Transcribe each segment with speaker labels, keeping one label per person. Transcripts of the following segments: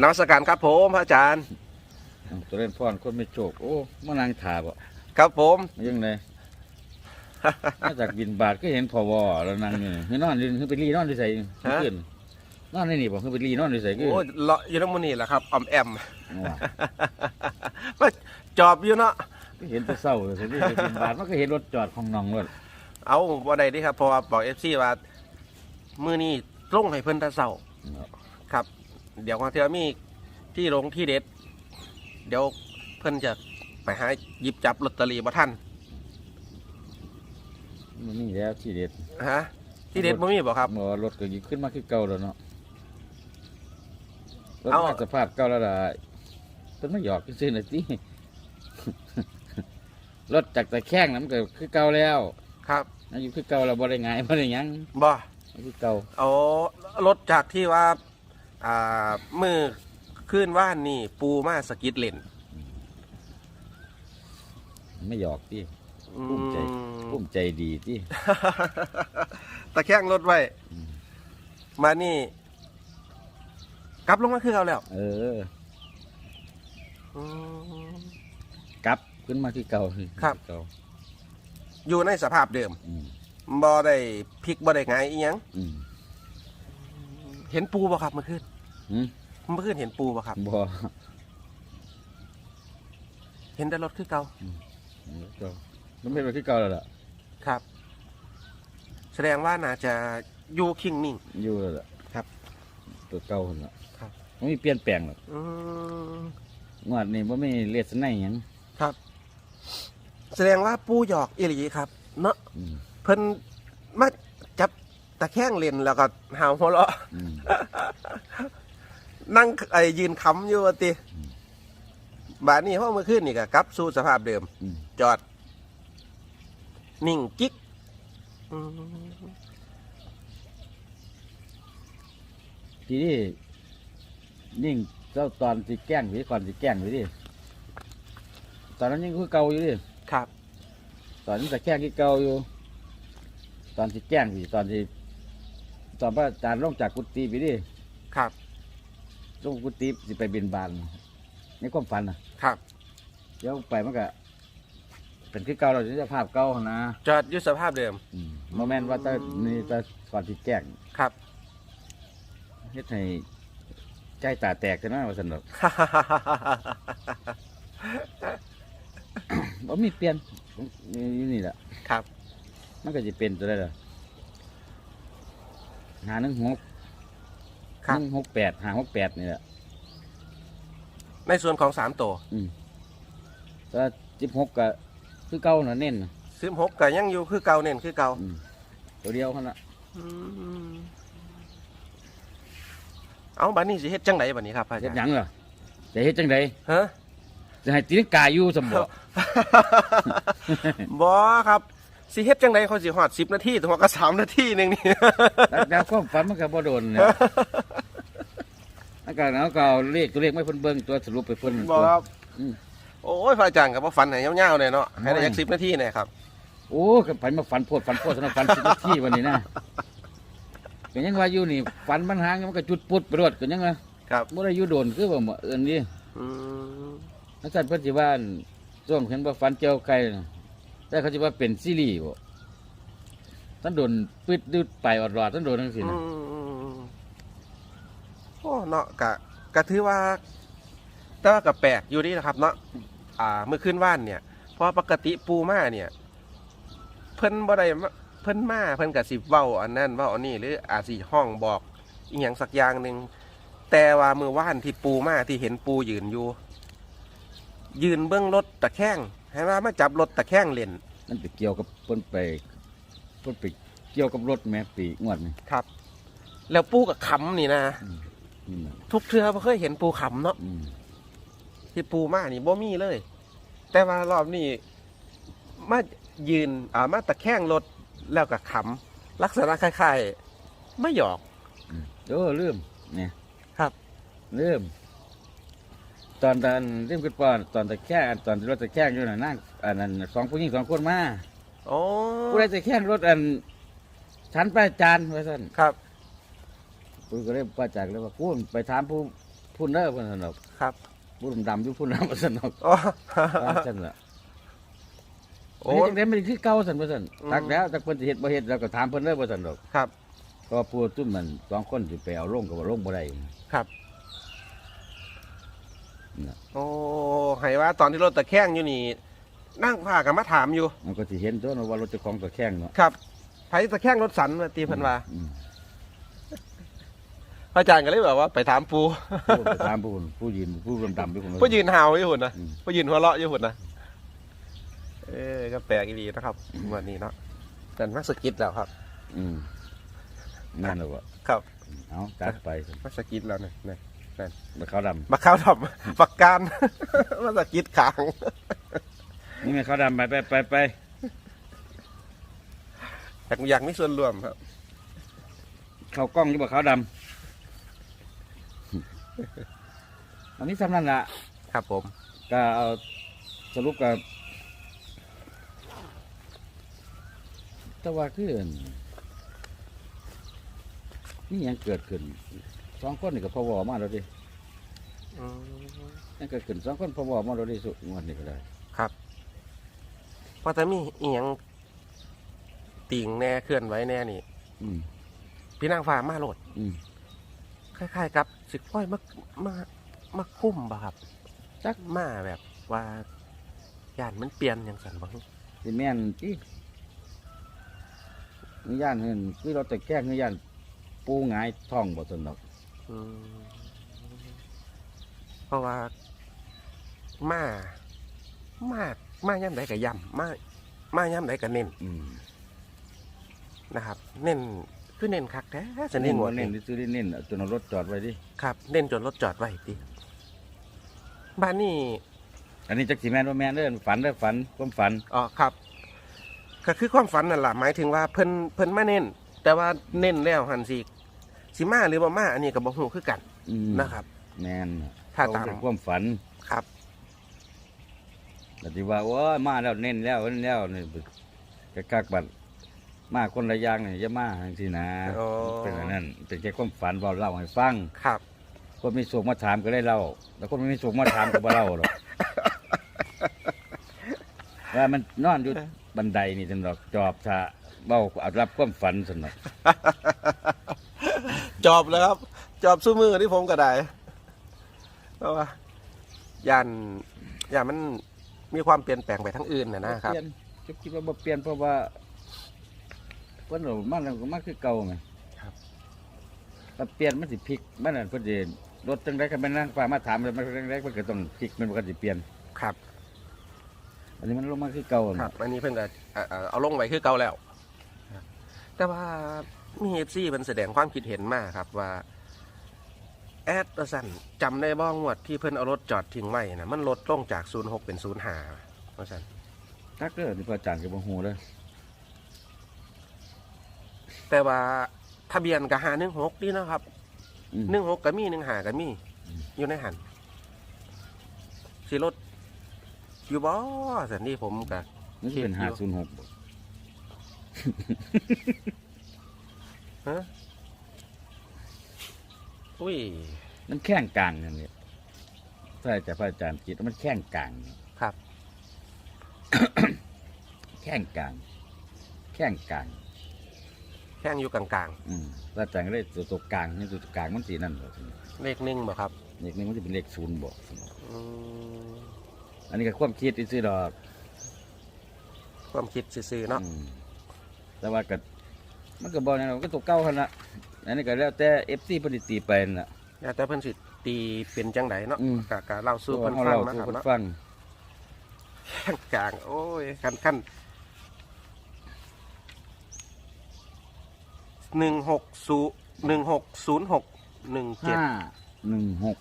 Speaker 1: นมัสการครับผมพระอาจารย์
Speaker 2: อ้าวตัวเล่นพ่อนคนไม่โจกโอ้มานั่งถาบ่
Speaker 1: ครับผม
Speaker 2: ยังไงมาจากบินบาทก็เห็นพอวอแล้วนั่งอยู่นี่คือนอนอยู่คือไปรีนอนอยู่ใส่ขึ้นนอนในนี่บ่คือไปรีนอนอยู่ใส่คือ
Speaker 1: โอ้ยเลาะอยู่น้ำมันนี่แหละครับออมแอม
Speaker 2: ว่า
Speaker 1: มาจอบอยู่เนาะ
Speaker 2: ก็เห็นแต่เศร้าเลยสิไปบินบาทมันก็เห็นรถจอดของน้องรถ
Speaker 1: เอาบ่ได้เดิครับเพราะว่าบอกเอฟซีว่า มือนี้ลงให้เพิ่นแตะเสาครับ เดี๋ยวความเทื่อมีที่ลงที่เด็ด เดี๋ยวเพิ่นจะไปหาหยิบจับลอตเตอรี่บ่ทัน
Speaker 2: มันนี่แล้วที่เด็ด
Speaker 1: ฮะที่เด็ดบ่มีบ่ครับ
Speaker 2: บ่รถก็ยิ่งขึ้นมาคือเก่าแล้วเนาะรถ
Speaker 1: เอา
Speaker 2: มาสภาพเก่าแล้วล่ะเพิ่นไม่หยอกซื่อๆน่ะติรถจากตะแคงนั้นก็คือเก่าแล้ว
Speaker 1: ครับ
Speaker 2: อายุคือเก่าแล้วบ่ได้ไงายบ่ได้หยัง
Speaker 1: บ่
Speaker 2: คือเก่า
Speaker 1: เอารถจากที่ว่า อ่ามือขึ้นว่านนี่ปูมาสกิดเล่น
Speaker 2: ไม่หยอกติ
Speaker 1: อื
Speaker 2: ภูมิใจ
Speaker 1: ม
Speaker 2: ภูมิใจดีติ
Speaker 1: ตะแคงรถไว้
Speaker 2: อืม
Speaker 1: มานี่กลับลงมาคือเอาแล้ว
Speaker 2: เออ
Speaker 1: อืม
Speaker 2: กลับขึ้นมาที่เก่า
Speaker 1: ครับ
Speaker 2: เก่า
Speaker 1: อยู่ในสภาพเดิม
Speaker 2: อืม
Speaker 1: บ่ได้พลิกบ่ได้ไงายอีหยัง
Speaker 2: อืม
Speaker 1: เห็นปูบ่ครับเมื่อคืน
Speaker 2: อืม
Speaker 1: เมื่อคืนเห็นปูบ่ครับ
Speaker 2: บ่
Speaker 1: เห็นแต่รถคือเก่า
Speaker 2: เก่ามันเป็นแบบที่เก่าแล้วล่ะ
Speaker 1: ครับ แสดงว่าน่าจะอยู่คิงนิ่ง
Speaker 2: อยู่แล้วล่ะ
Speaker 1: ครับ
Speaker 2: ตัวเก่าหั่นล่ะ
Speaker 1: ครับ
Speaker 2: มันมีเปลี่ยนแปลงหรอก
Speaker 1: อืม
Speaker 2: งวดนี้บ่มีเลสไนหยัง
Speaker 1: ครับ แสดงว่าปูหยอกอีหลีครับ เนาะ
Speaker 2: อืม
Speaker 1: เพิ่นมาจับตะแคงเล่นแล้วก็หาวหัวเราะ
Speaker 2: อืม
Speaker 1: นั่งไอ้ยืนค้ำอยู่ว่าติบาดนี้เพราะเมื่อคืนนี่ก็กลับ สู่สภาพเดิม
Speaker 2: อืม
Speaker 1: จอด นิ่งกิ๊กอืม
Speaker 2: ทีนี้ยิ่งเจ้าตอนสิแกล้งหรือก่อนสิแกล้งหรือดิตอนนั้นยังคือเก่าอยู่ดิ
Speaker 1: ครับ
Speaker 2: ตอนนี้แต่แกล้งคือเก่าอยู่ ตอนสิแกล้งสิตอนสิตอนพระอาจารย์ลงจากกุฏิไปดิ
Speaker 1: ครับ
Speaker 2: ลงกุฏิสิไปบินบานในความฝันน่ะ
Speaker 1: ครับ
Speaker 2: เดี๋ยวไปมันก็เป็นคือเก่าเราจะภาพเก่าหั่นนะ
Speaker 1: จอดอยู่สภาพเดิม
Speaker 2: โมเมนต์ว่าแตนี่แต่ก่อนที่แจ้ง
Speaker 1: ครับ
Speaker 2: เฮ็ดให้ใจตาแตกใช่ไหมว่าสนุก บ่มีเปลี่ยนอยู่นี่แหละ
Speaker 1: ครับ
Speaker 2: มันก็จะเป็นตัวได้ละหาหนึ่งหก
Speaker 1: ครับ
Speaker 2: หนึ่งหกแปดหาหกแปดนี่แหละ
Speaker 1: ในส่วนของสามตัว
Speaker 2: แต่สิบหกก็คือเก่าน่ะเน้นน่ะ
Speaker 1: ซิมหกก็ยังอยู่คือเก่าเน้นคือเก่า
Speaker 2: อืมตัวเดียวขนาด
Speaker 1: เอาบัดนี้สิเฮ็ดจังไดบัดนี้ครับอา
Speaker 2: เฮ็
Speaker 1: จา
Speaker 2: ด
Speaker 1: ร
Speaker 2: หยั
Speaker 1: ย์
Speaker 2: งล่ะจะเฮ็ดจังได
Speaker 1: ฮะ
Speaker 2: จะให้ตีนกาอยู่สมบ่
Speaker 1: บอครับ สิเฮ็ดจังไดเขาสิฮอด10 นาทีถึงว่าก็3นาทีหนึงนี่
Speaker 2: แล้วแล้วความฝันมันก็บ่โดนเนี่ยแล้วก็แล้วก็เอาเลขตัวเลขไม่เพิ่นเบิ่งตัวสรุปไปเพิ่น
Speaker 1: บอกครับ
Speaker 2: อืม
Speaker 1: โอ้ยพระอาจารย์ก็บ่ฝันให้ยาวๆเลยเนาะให้ได้
Speaker 2: โอ้ย
Speaker 1: จัก10 นาทีแน่ครับ
Speaker 2: โอ้ก็ฝันมาฝันโพดฝันโพดสำหรับฝันสิบนาทีวันนี้นะก็ยังว่าอยู่นี่ฝันมันหางมันก็จุดปุดไปรวดก็ยังว่า
Speaker 1: ครับ
Speaker 2: บ่ได้อยู่โดนคือว่าหมอเอิ้นนี่
Speaker 1: อืม
Speaker 2: นักสัตว์เพิ่นสิว่าอั่นช่วงเห็นว่าฝันเจียวไก่น่ะ แต่เขาสิว่าเป็นซีรีส์บ่ท่านโดนปิดดึดไปอดรอดท่านโดนจังซี่
Speaker 1: อื
Speaker 2: นะ
Speaker 1: มโอ้เนาะกะกะถือว่าแต่ว่าก็แปลกอยู่นี่นะครับ เนาะอ่าเมื่อคืนว่านเนี่ยเพราะปกติปูมาเนี่ย เพิ่นบ่ได้มาเพิ่นมาเพิ่นก็สิเว้าอันนั้นเว้าอันนี้หรืออาจสิห้องบอกอีหยังสักอย่างหนึ่งแต่ว่ามือว่านที่ปูมาที่เห็นปูยืนอยู่ ยืนเบื้องรถตะแคง ให้ว่ามาจับรถตะแคงเล่น
Speaker 2: มันไปเกี่ยวกับเพิ่นไปเพิ่นไปเกี่ยวกับรถแม่ปีงวดนี่
Speaker 1: ครับ แล้วปูกับขำนี่นะ
Speaker 2: นี่น่ะ
Speaker 1: ทุกเทือบ่เคยเห็นปูขำเนาะ
Speaker 2: อืม
Speaker 1: ที่ปูมานี่บ่มีเลย แต่ว่ารอบนี้มายืนอ่ามาตะแคงรถแล้วก็ขำลักษณะคล้ายๆไม่หยอก
Speaker 2: อืมโอ้ลืมเนี่ย
Speaker 1: ครับ
Speaker 2: ลืม ตอนตอนเริ่มขึ้นปอนตอนตะแคงตอนที่รถตะแคงอยู่น่ะนั่งอันนั้นสองผู้หญิงสองคนมา
Speaker 1: โอ้
Speaker 2: ผู้ใดตะแคงรถอันชั้นไปจานว่าซั่น
Speaker 1: ครับ
Speaker 2: ผู้ก็เลยป้าจากเลยว่าผู้ไปถามผู้พุ่นเด้อเพิ่นสนอก
Speaker 1: ครับ
Speaker 2: ผู้ดำๆอยู่พุ่นน้ำสนอก
Speaker 1: โอ้
Speaker 2: ว่าซั่นล่ะ
Speaker 1: โอ้
Speaker 2: โอ้จังได๋มันคือเก่าซั่นบ่ซั่น
Speaker 1: อืม
Speaker 2: ตักแล้วจักเพิ่นสิเฮ็ดบ่เฮ็ดเราก็ถามเพิ่นเด้อบ่ซั่นดอก
Speaker 1: ครับ
Speaker 2: เพราะว่าผู้ตุ้มมันสองคนสิไปเอาลงก็บ่ลงบ่ได้
Speaker 1: ครับ
Speaker 2: น่ะ
Speaker 1: โอ้ให้ว่าตอนที่รถตะแคงอยู่นี่ นั่งพากันมาถามอยู่
Speaker 2: มันก็สิเห็นตัวเนาะว่ารถเจ้าของก็แข้งเนาะ
Speaker 1: ครับไผตะแคงรถสันมาตีเพิ่นว่า
Speaker 2: อืม
Speaker 1: พระอาจารย์ก็เลยแบบว่าไปถามปู
Speaker 2: ผู้ไปถามผู้ผู้ยืนผู้ดำๆอยู่พุ่น
Speaker 1: ผู้ยืนหาวอยู่หุ่นนะ
Speaker 2: อืม
Speaker 1: ผู้ยืนหัวเราะอยู่หุ่นนะเออก็แปลกอีดีนะครับวันนี้เนาะแต่มักสะกิดแล้วครับ
Speaker 2: อืมนั่นแหละวะ
Speaker 1: ครับ
Speaker 2: เอาจัดไปสิ
Speaker 1: มักสะกิดแล้วเนี่ยเนี่ย
Speaker 2: มาขาวด
Speaker 1: มาข้าวดำปักการ มาสะกิดขางำ
Speaker 2: นี่ม่ขาวดำไปไปไปไป
Speaker 1: อยากอยากมีส่วนร่วมครับ
Speaker 2: เข้ากล้องอยู่บ่ขาวดำ อันนี้สำนันละ
Speaker 1: ครับผม
Speaker 2: ก็เอาสรุปกับแต่ว่าคืออันนี่ยังเกิดขึ้น สองคนนี่ก็พอวอมาแล้วดิ
Speaker 1: อืม
Speaker 2: ยังเกิดขึ้นสองคนพอวอมาแล้วดิสุงวันนี้ก็ได้
Speaker 1: ครับเพราะแต่มีเอียงติ่งแน่เคลื่อนไหวแน่นี่
Speaker 2: อืม
Speaker 1: พี่นางฟ้ามาโหลด
Speaker 2: อืม
Speaker 1: คล้ายๆกับสิก้อยมามามาคุ้มบ่ครับ
Speaker 2: จัก
Speaker 1: มาแบบว่าย่านมันเปลี่ยนอย่างสันบ้าง
Speaker 2: สิแม่นที่นิย่านเห็นคือเราแต่แกล้งนิย่านปูหงายท้องบ่สนดอก
Speaker 1: อืมเพราะว่ามามามาย่ำใดกับย่ำมามาย่ำใดกับเน้น
Speaker 2: อืม
Speaker 1: นะครับ เน้นคือเน้นคักแท้จะ
Speaker 2: เน้
Speaker 1: เน้
Speaker 2: น
Speaker 1: นหม
Speaker 2: บ่
Speaker 1: ด
Speaker 2: เน้น
Speaker 1: นี่
Speaker 2: ซื้อได้เน้นเอาจนเอารถจอดไว้ดิ
Speaker 1: ครับ เน้นจนรถจอดไว้ติบ้านนี้
Speaker 2: อันนี้จักสิแม่นว่าแม่นเด้อฝันเด้อฝันความฝัน
Speaker 1: อ๋อครับ ก็คือความฝันนั่นแหละหมายถึงว่าเพิ่นเพิ่นมาเน้นแต่ว่าเน้นแล้วหันสิ สิมาหรือบ่มาอันนี้ก็บ่ฮู้คือกัน
Speaker 2: อืม
Speaker 1: นะครับ
Speaker 2: แม่น
Speaker 1: ถ้าตาม
Speaker 2: เอความฝัน
Speaker 1: ครับ
Speaker 2: แต่ที่ว่าโอ้ยมาแล้วเน้นแล้วเน้นแล้วนี่กะกักบัดมาคนละอย่างนี่อย่ามาจังซี่นะ
Speaker 1: อ๋อ
Speaker 2: เป็นอันนั้นเป็นแค่ความฝันเว้าเล่าให้ฟัง
Speaker 1: ครับ
Speaker 2: คนมีสูงมาถามก็ได้เล่าแล้วคนไม่มีสูงมาถามก็บ่เล่าหรอกว่ามันนอนอยู่บันไดนี่จังดอกจอบถ้าเบ้าเอารับความฝันสนอก
Speaker 1: จอบแล้วครับ จอบสู้มือที่ผมก็ได้เพราะว่าย่านย่านมันมีความเปลี่ยนแปลงไปทั้งอื่นนะนะครับ
Speaker 2: เปลี่ยนจะคิดว่าบ่เปลี่ยนเพราะว่าเพิ่นเอามันก็มาคือเก่าไง
Speaker 1: ครับ
Speaker 2: ถ้าเปลี่ยนมันสิพลิกมันนั่นเพิ่นสิรถจังได๋ก็แม่นนางฟ้ามาถามแล้วมันจังได๋มันก็ต้องพลิกมันบ่ก็สิเปลี่ยน
Speaker 1: ครับ
Speaker 2: อันนี้มันลงมาคือเก่า
Speaker 1: ค
Speaker 2: น่ะ
Speaker 1: รับ อันนี้เพิ่นก็เอ่อเอ่อเอาลงไว้คือเก่าแล้วครับแต่ว่า มีเอฟซีเพิ่นแสดงความคิดเห็นมาครับว่า แอดว่าสั่นจำได้บ้องวดที่เพิ่นเอารถจอดทิ้งไว้นะมันลดลงจาก 06 เป็น 05ว่าสั่น
Speaker 2: ตักเด้อนี่พระอาจารย์ก็บ่ฮู้เด้อ
Speaker 1: แต่ว่าทะเบียนกับหาหนึ่งหกนี่นะครับ
Speaker 2: อืม
Speaker 1: หนึ่งหกก็มีหนึ่งหาก็มี
Speaker 2: อืม
Speaker 1: อยู่ในหันสิรถอยู่บ่สันนี่ผมกับ
Speaker 2: มันสิเป็น
Speaker 1: คิดอยู่
Speaker 2: 506บ่
Speaker 1: ฮะอุ้ย
Speaker 2: มันแข้งกลางนั่นนี่ถ้าจะพระอาจารย์คิดว่ามันแข้งกลาง
Speaker 1: ครับ
Speaker 2: แข้งกลาง แข้งกลาง
Speaker 1: แข้งอยู่กลาง
Speaker 2: อืมพระอาจารย์ก็ได้ตัวตัวกลางนี่ตัวกลางมันสีนั่นบ่
Speaker 1: ๆ เลขหนึ่งบ่ครับ
Speaker 2: เลขนี้มันจะเป็นเลขศูนย์บอก
Speaker 1: อืม
Speaker 2: อันนี้ก็ความคิดที่ซื้อดอก
Speaker 1: ความคิดซื่อๆเนาะ
Speaker 2: อืมแต่ว่าก็ มันก็บอกนะมันก็ตัวเก่าขนาดอันนี้ก็แล้วแต่เอฟซีปฏิตีไปนั่นล่ะ
Speaker 1: แล้วแต่เพิ่นสิตีเป็นจังไดเนาะ
Speaker 2: อืม
Speaker 1: กะกะเล่าสู่เพิ่น
Speaker 2: เอา
Speaker 1: ฟัง
Speaker 2: เรา
Speaker 1: นะ
Speaker 2: สู่
Speaker 1: ครับ
Speaker 2: คน
Speaker 1: เนาะ
Speaker 2: ฟัง
Speaker 1: แข้งกลางโอ้ยขั้นขั้นหนึ่งหกศูนย์หนึ่งหกศูนย์หกหนึ่งเจ็ด
Speaker 2: ห้าหนึ่งหก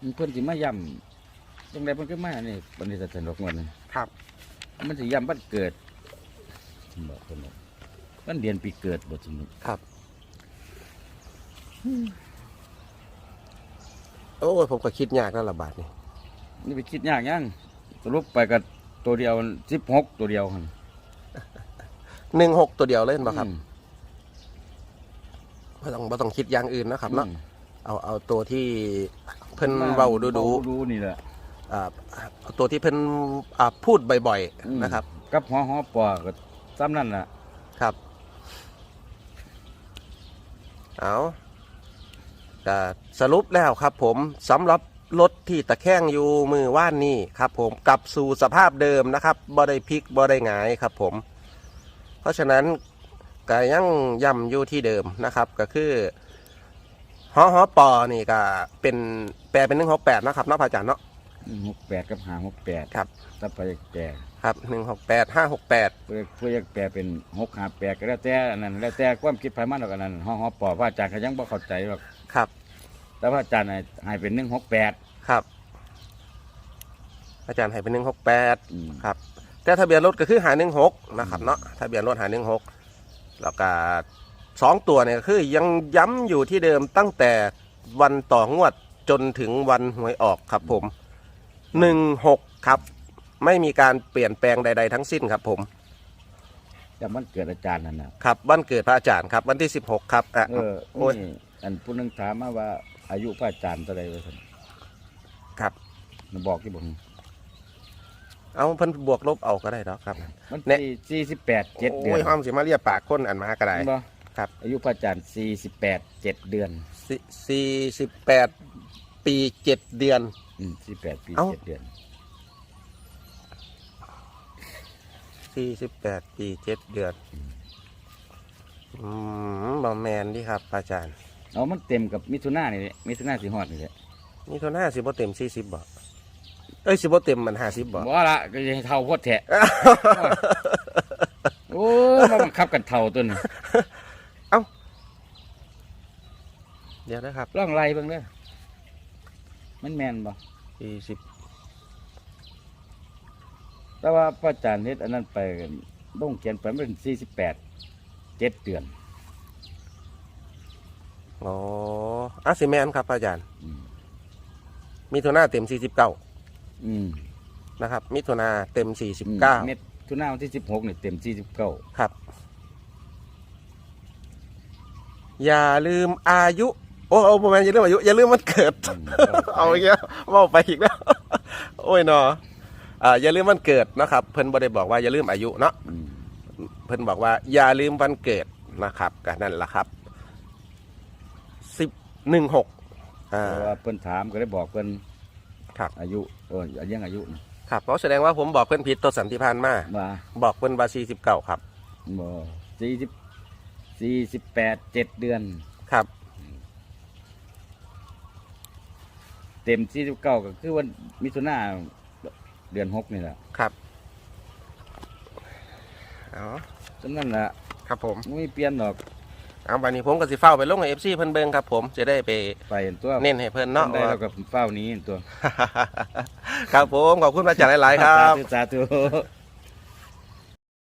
Speaker 2: มันเพิ่นสิมาย่ำจังไดเพิ่นก็มานี่บันนี้สนุกมัน
Speaker 1: ครับ
Speaker 2: มันสิย่ำบ้านเกิดบอกเพิ่นบอก มันเดือนปีเกิดบ่สนุก
Speaker 1: ครับ โอ้ยผมก็คิดยากแล้วละบาทนี่
Speaker 2: นี่ไปคิดยากยังสรุปไปกับตัวเดียวสิบหกตัวเดียวหั่น
Speaker 1: หนึ่งหกตัวเดียวเล่นป่ะครับ
Speaker 2: อืม
Speaker 1: ไม่ต้องไม่ต้องคิดอย่างอื่นนะครับเนาะ
Speaker 2: อืม
Speaker 1: เอาเอาตัวที่เพิ่นเว้าดูดู
Speaker 2: ดูนี่แหละ
Speaker 1: ๆอ่าเอาตัวที่เพิ่นอ่าพูดบ่อย
Speaker 2: อืม
Speaker 1: ๆนะครับ
Speaker 2: กับหอหอปอก็ซ้ำนั่นล่ะ
Speaker 1: ครับ เอาก็สรุปแล้วครับผมสำหรับรถที่ตะแคงอยู่มือว่านนี่ครับผมกลับสู่สภาพเดิมนะครับบ่ได้พลิกบ่ได้หงายครับผม เพราะฉะนั้นก็ยังย่ำอยู่ที่เดิมนะครับก็คือฮอฮอปอนี่ก็เป็นแปลเป็นหนึ่งหกแปดนะครับเนาะพระอาจารย์เนาะ
Speaker 2: หกแปดกับหาหกแปด
Speaker 1: ครับ
Speaker 2: ถ้าไปแปล
Speaker 1: ครับหนึ่งหกแปดห้าหกแปด
Speaker 2: เพื่อเพื่อแปลเป็นหกหาแปดก็แล้วแต่อันนั้นแล้วแต่ความคิดภายมันหรอกอันนั้นหอหอปอพระอาจารย์เขายังบ่เข้าใจหรอก
Speaker 1: ครับ
Speaker 2: แต่พระอาจารย์ให้ให้เป็นหนึ่งหกแปด
Speaker 1: ครับ อาจารย์ให้เป็นหนึ่งหกแปด
Speaker 2: อืม
Speaker 1: ครับ แต่ทะเบียนรถก็คือหาหนึ่งหกนะครับเนาะทะเบียนรถหาหนึ่งหกแล้วก็สองตัวเนี่ยก็คือยังย้ำอยู่ที่เดิมตั้งแต่วันต่องวดจนถึงวันหวยออกครับผมหนึ่งหกครับ ไม่มีการเปลี่ยนแปลงใด ๆ ทั้งสิ้นครับผม
Speaker 2: จำวันเกิดอาจารย์นั่นน่ะ
Speaker 1: ครับวันเกิดพระอาจารย์ครับวันที่สิบหกครับอะ
Speaker 2: เออ
Speaker 1: โอ้ย
Speaker 2: นี่อันผู้หนึงถามมาว่า อายุพระอาจารย์เท่าไหรวะท่าน
Speaker 1: ครับ
Speaker 2: มันบอกที่ผม
Speaker 1: เอาเพิ่นบวกลบเอาก็ได้แล้วครับ
Speaker 2: มัน
Speaker 1: เนี่ย
Speaker 2: สี่สี่สิบแปดเจ็ดเดือ
Speaker 1: โอ้
Speaker 2: น
Speaker 1: ยห้ามสิมาเรียกปากคนอันมาก็ได้
Speaker 2: เห็นบ่
Speaker 1: ครับ
Speaker 2: อายุพระอาจารย์สี่สิบแปดเจ็ดเดือน
Speaker 1: สี่สิบแปดปีเจ็ดเดือน
Speaker 2: อืมสี่แปดปี
Speaker 1: เอ้า
Speaker 2: เจ็ดเดือน
Speaker 1: สี่สิบแปดปีเจ็ดเดือนอืมบอแมนดีครับอาจารย์
Speaker 2: เอามันเต็มกับมิถุนานี่แหละมิถุนาสีฮอดนี่แหละ
Speaker 1: นี่ตัวหน้าสิบเต็มสี่สิบบ่เอ้ยสิบเต็มมันห้าสิบบ่
Speaker 2: บ่ละก็จะให้เท่าโพดแทะ โอ้มาบังคับกันเท่าตัวนี้
Speaker 1: เดี๋ยวนะครับ
Speaker 2: ร่องไรเบิ่งเด้อมันแมนบ่
Speaker 1: สี่สิบ
Speaker 2: แต่ว่าพระอาจารย์เฮ็ดอันนั้นไปต้องเขียนไปมันเป็นสี่สิบแปดเจ็ดเดือน
Speaker 1: อ๋ออะสิแมนครับอาจารย์
Speaker 2: อืม
Speaker 1: มีตัวหน้าเต็มสี่สิบเก้า
Speaker 2: อืม
Speaker 1: นะครับ มิถุนาเต็มสี่สิบเก้า
Speaker 2: เม็ดทุนาวันที่สิบหกนี่เต็มสี่สิบเก้า
Speaker 1: ครับ อย่าลืมอายุ โอ้โอ้ประมาณอย่าลืมอายุ อย่าลืมวันเกิด เอาอีกแล้วเว่าไปอีกแล้ว โอ้ยเนาะ อ่าอย่าลืมวันเกิดนะครับ เพิ่นบ่ได้บอกว่าอย่าลืมอายุเนาะ
Speaker 2: อืม
Speaker 1: เพิ่นบอกว่าอย่าลืมวันเกิดนะครับก็นั่นแหละครับสิบหนึ่งหกอ่า
Speaker 2: เพราะว่าเพิ่นถามก็ได้บอกเพิ่น
Speaker 1: ครับ
Speaker 2: อายุเอออายังอายุนะครับ
Speaker 1: เพราะแสดงว่าผมบอกเพิ่นผิดตัวสันติพานมา
Speaker 2: ว่า
Speaker 1: บอกเพิ่นว่าสี่สิบเก้าครับ
Speaker 2: บ่สี่สิบสี่สิบแปดเจ็ดเดือน
Speaker 1: ครับ
Speaker 2: เต็มสี่สิบเก้าก็คือวันมิถุนา เดือนหกนี่แหละ
Speaker 1: ครับเอา
Speaker 2: ฉะนั้นแหละ
Speaker 1: ครับผม
Speaker 2: ไม่มีเปลี่ยนหรอก
Speaker 1: เอาวันนี้ผมก็สิเฝ้าไปลงกับเอฟซีเพิ่นเบิ่งครับ ผมจะได้ไป
Speaker 2: ไปเห็นตัว
Speaker 1: เน้นให้เพิ่นเนาะ
Speaker 2: ได้แล้วก็เฝ้านี้เห็นตัว
Speaker 1: ครับผมขอบคุณพระอาจารย์หลาย ๆ ครับ
Speaker 2: สาธุสาธุ